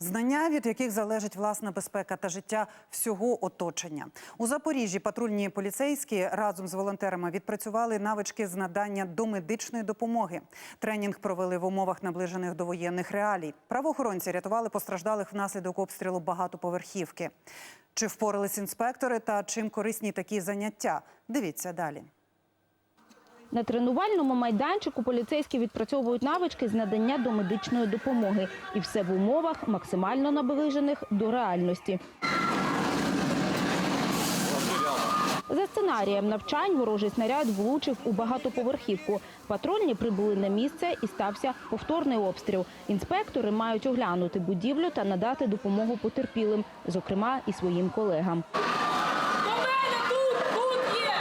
Знання, від яких залежить власна безпека та життя всього оточення. У Запоріжжі патрульні поліцейські разом з волонтерами відпрацювали навички з надання домедичної допомоги. Тренінг провели в умовах наближених до воєнних реалій. Правоохоронці рятували постраждалих внаслідок обстрілу багатоповерхівки. Чи впорались інспектори та чим корисні такі заняття? Дивіться далі. На тренувальному майданчику поліцейські відпрацьовують навички з надання домедичної допомоги. І все в умовах максимально наближених до реальності. За сценарієм навчань ворожий снаряд влучив у багатоповерхівку. Патрульні прибули на місце і стався повторний обстріл. Інспектори мають оглянути будівлю та надати допомогу потерпілим, зокрема і своїм колегам. До мене тут, тут є!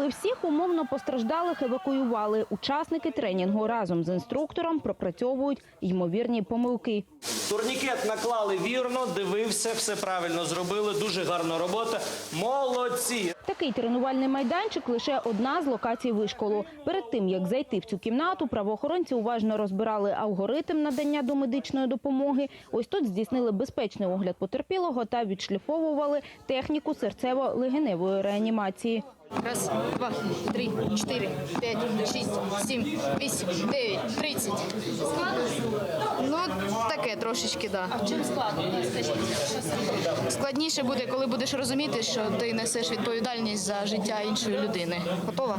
Коли всіх умовно постраждалих евакуювали, учасники тренінгу разом з інструктором пропрацьовують ймовірні помилки. Турнікет наклали вірно, дивився, все правильно зробили. Дуже гарна робота. Молодці! Такий тренувальний майданчик лише одна з локацій вишколу. Перед тим як зайти в цю кімнату, правоохоронці уважно розбирали алгоритм надання домедичної допомоги. Ось тут здійснили безпечний огляд потерпілого та відшліфовували техніку серцево-легеневої реанімації. Раз, два, три, чотири, п'ять, шість, сім, вісім, дев'ять, тридцять. Ну, таке трошечки, так. Да. Чим складно? Складніше буде, коли будеш розуміти, що ти несеш відповідальність за життя іншої людини. Готова?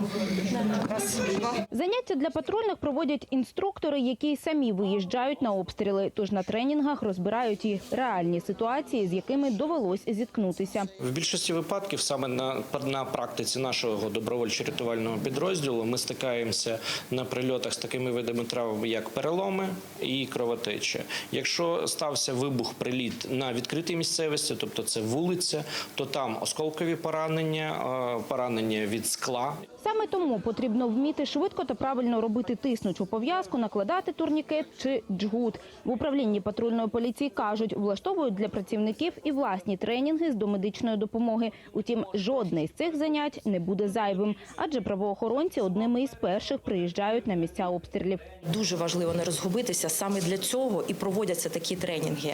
Раз, два. Заняття для патрульних проводять інструктори, які самі виїжджають на обстріли. Тож на тренінгах розбирають і реальні ситуації, з якими довелось зіткнутися. В більшості випадків саме на, на практиці нашого добровольчо-рятувального підрозділу ми стикаємося на прильотах з такими видами травм, як переломи і кровотеча. Якщо стався вибух, приліт на відкритій місцевості, тобто це вулиця, то там осколкові поранення, поранення від скла. Саме тому потрібно вміти швидко та правильно робити тиснучу пов'язку, накладати турнікет чи джгут. В управлінні патрульної поліції кажуть, влаштовують для працівників і власні тренінги з домедичної допомоги. Утім, жодне з цих занять не буде зайвим, адже правоохоронці одними із перших приїжджають на місця обстрілів. Дуже важливо не розгубитися. Саме для цього і проводяться такі тренінги.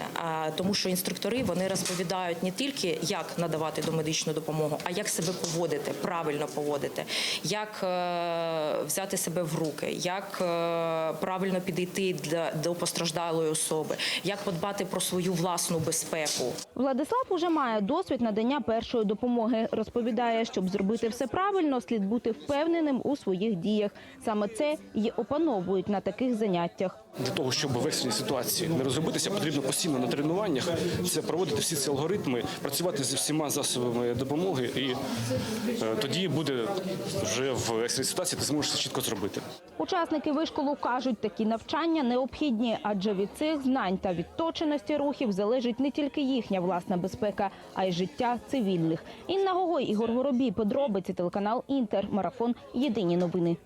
Тому, що інструктори вони розповідають не тільки як надавати домедичну допомогу, а як себе поводити, правильно поводити, як е, взяти себе в руки, як е, правильно підійти до постраждалої особи, як подбати про свою власну безпеку. Владислав уже має досвід надання першої допомоги. Розповідає, щоб зробити все правильно, слід бути впевненим у своїх діях. Саме це й опановують на таких заняттях. Для того, щоб в екстреній ситуації не розгубитися, потрібно постійно на тренуваннях це проводити всі ці алгоритми, працювати зі всіма засобами допомоги, і е, тоді буде вже в екстреній ситуації ти зможеш це чітко зробити. Учасники вишколу кажуть, такі навчання необхідні, адже від цих знань та відточеності рухів залежить не тільки їхня власна безпека, а й життя цивільних. Інна Гогой, Ігор Воробій, подробиці телеканал Інтер, марафон. Єдині новини.